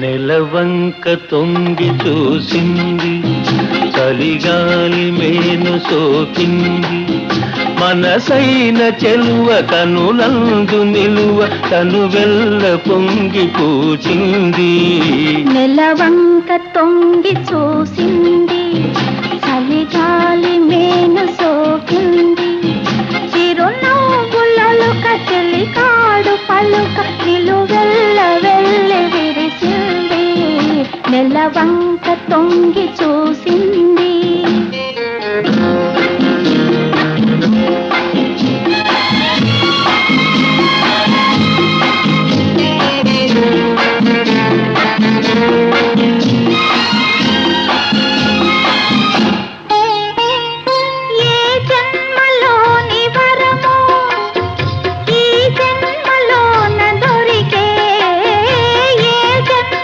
నెలవంక తొంగి చూసింది చలిగాలి మేను సోకింది. మనసైన చెలువ కనులందు నిలువ తను వెళ్ళ పొంగి పూచింది. నెలవంక తొంగి చూసింది చలిగాలి మేను సోకింది. చిరునవ్వులలో కచెలి కాడు పలుక నెలవంక తొంగి చూసింది